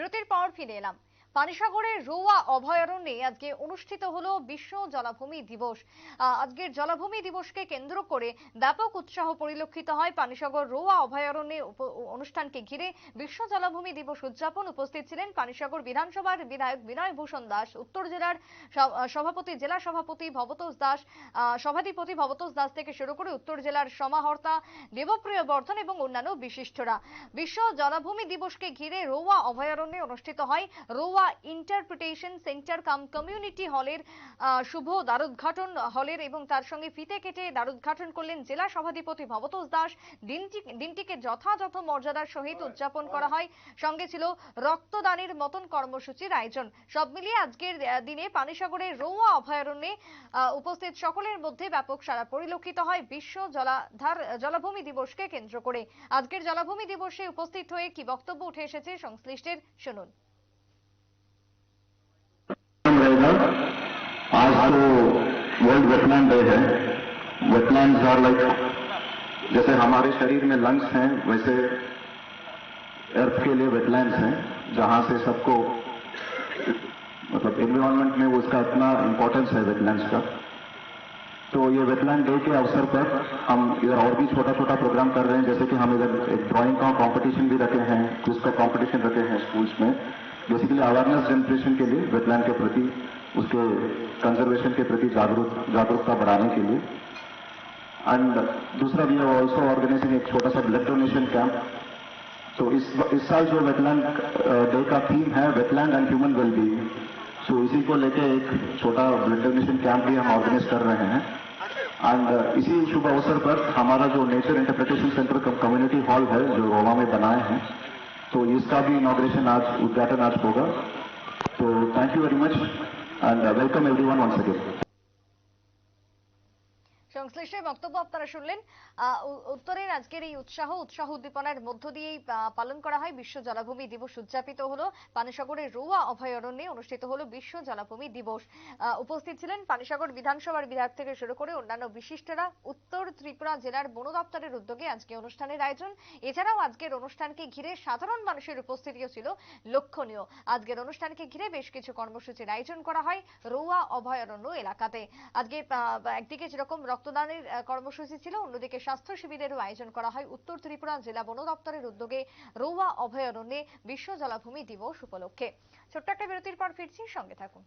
বিরতির পর ফিরে এলাম। পানিসাগরের রোয়া অভয়ারণ্যে আজকে অনুষ্ঠিত হলো বিশ্ব জলাভূমি দিবস। আজকের জলাভূমি দিবসকে কেন্দ্র করে ব্যাপক উৎসাহ পরিলক্ষিত হয় পানিসাগর রোয়া অভয়ারণ্যে অনুষ্ঠানকে ঘিরে। বিশ্ব জলাভূমি দিবস উদযাপন উপস্থিত ছিলেন পানিসাগর বিধানসভার বিধায়ক বিনয় ভূষণ দাস, উত্তর জেলার সভাপতি, জেলা সভাপতি ভবতোষ দাস সভাধিপতি ভবতোষ দাস থেকে শুরু করে উত্তর জেলার সমাহর্তা দেবপ্রিয় বর্ধন এবং অন্যান্য বিশিষ্টরা। বিশ্ব জলাভূমি দিবসকে ঘিরে রোয়া অভয়ারণ্যে অনুষ্ঠিত হয় রোয়া ইন্টারপ্রিটেশন সেন্টার কাম কমিউনিটি হলের শুভ দ্বারোদ্ঘাটন হলের এবং তার সঙ্গে ফিতে কেটে দ্বারোদ্ঘাটন করলেন জেলা সভাধিপতি ভবতোষ দাস। দিনটি দিনটিকে যথাযথ মর্যাদার সহিত উদযাপন করা হয়। সঙ্গে ছিল রক্তদানের মতন কর্মসূচির আয়োজন। সব মিলিয়ে আজকের দিনে পানিসাগরের রৌয়া অভয়ারণ্যে উপস্থিত সকলের মধ্যে ব্যাপক সারা পরিলক্ষিত হয়। বিশ্ব জলাধার জলাভূমি দিবসকে কেন্দ্র করে। আজকের জলাভূমি দিবসে উপস্থিত হয়ে কি বক্তব্য উঠে এসেছে সংশ্লিষ্টের শুনুন। आज तो वर्ल्ड वेटलैंड डे है। वेटलैंड आर लाइक जैसे हमारे शरीर में लंग्स हैं, वैसे अर्थ के लिए वेटलैंड्स हैं, जहाँ से सबको मतलब एनवायरनमेंट में उसका इतना इम्पोर्टेंस है वेटलैंड्स का। तो ये वेटलैंड डे के अवसर पर हम इधर और भी छोटा छोटा प्रोग्राम कर रहे हैं, जैसे कि हम इधर एक ड्राइंग का कंपटीशन भी रखे हैं क्विज का कंपटीशन रखे हैं स्कूल्स में। बेसिकली अवेयरनेस जनरेशन के लिए वेटलैंड के प्रति उसके कंजर्वेशन के प्रति जागरूक, जागरूकता बढ़ाने के लिए। एंड दूसरा भी ऑल्सो ऑर्गेनाइजिंग एक छोटा सा ब्लड डोनेशन कैंप तो इस इस साल जो वेटलैंड डे का थीम है wetland and human wellbeing so इसी को लेके एक छोटा ब्लड डोनेशन कैंप भी हम ऑर्गेनाइज कर रहे हैं। एंड इसी शुभ अवसर पर हमारा जो nature interpretation centre community hall है, जो रोमा में बनाए हैं तो इसका भी इनॉग्रेशन आज उद्घाटन आज होगा। तो thank you very much and uh, welcome everyone once again. সংশ্লিষ্টের বক্তব্য আপনারা শুনলেন। উত্তরের আজকের এই উৎসাহ উৎসাহ উদ্দীপনার মধ্য দিয়েই পালন করা হয় বিশ্ব জলাভূমি দিবস উদযাপিত হলো। পানিসাগরের রোয়া অভয়ারণ্যে অনুষ্ঠিত হলো বিশ্ব জলাভূমি দিবস। উপস্থিত ছিলেন পানিসাগর বিধানসভার বিধায়ক থেকে শুরু করে অন্যান্য বিশিষ্টরা। উত্তর ত্রিপুরা জেলার বন দপ্তরের উদ্যোগে আজকে অনুষ্ঠানের আয়োজন। এছাড়াও আজকের অনুষ্ঠানকে ঘিরে সাধারণ মানুষের উপস্থিতিও ছিল লক্ষণীয়। আজকের অনুষ্ঠানকে ঘিরে বেশ কিছু কর্মসূচির আয়োজন করা হয় রোয়া অভয়ারণ্য এলাকাতে। আজকে একদিকে যেরকম রক্তদানের কর্মসূচি ছিল। অন্যদিকে স্বাস্থ্য শিবিরেরও আয়োজন করা হয়। উত্তর ত্রিপুরা জেলা বন দপ্তরের উদ্যোগে রোয়া অভয়ারণ্যে বিশ্ব জলাভূমি দিবস উপলক্ষে। ছোট্ট একটা বিরতির পর ফিরছি। সঙ্গে থাকুন।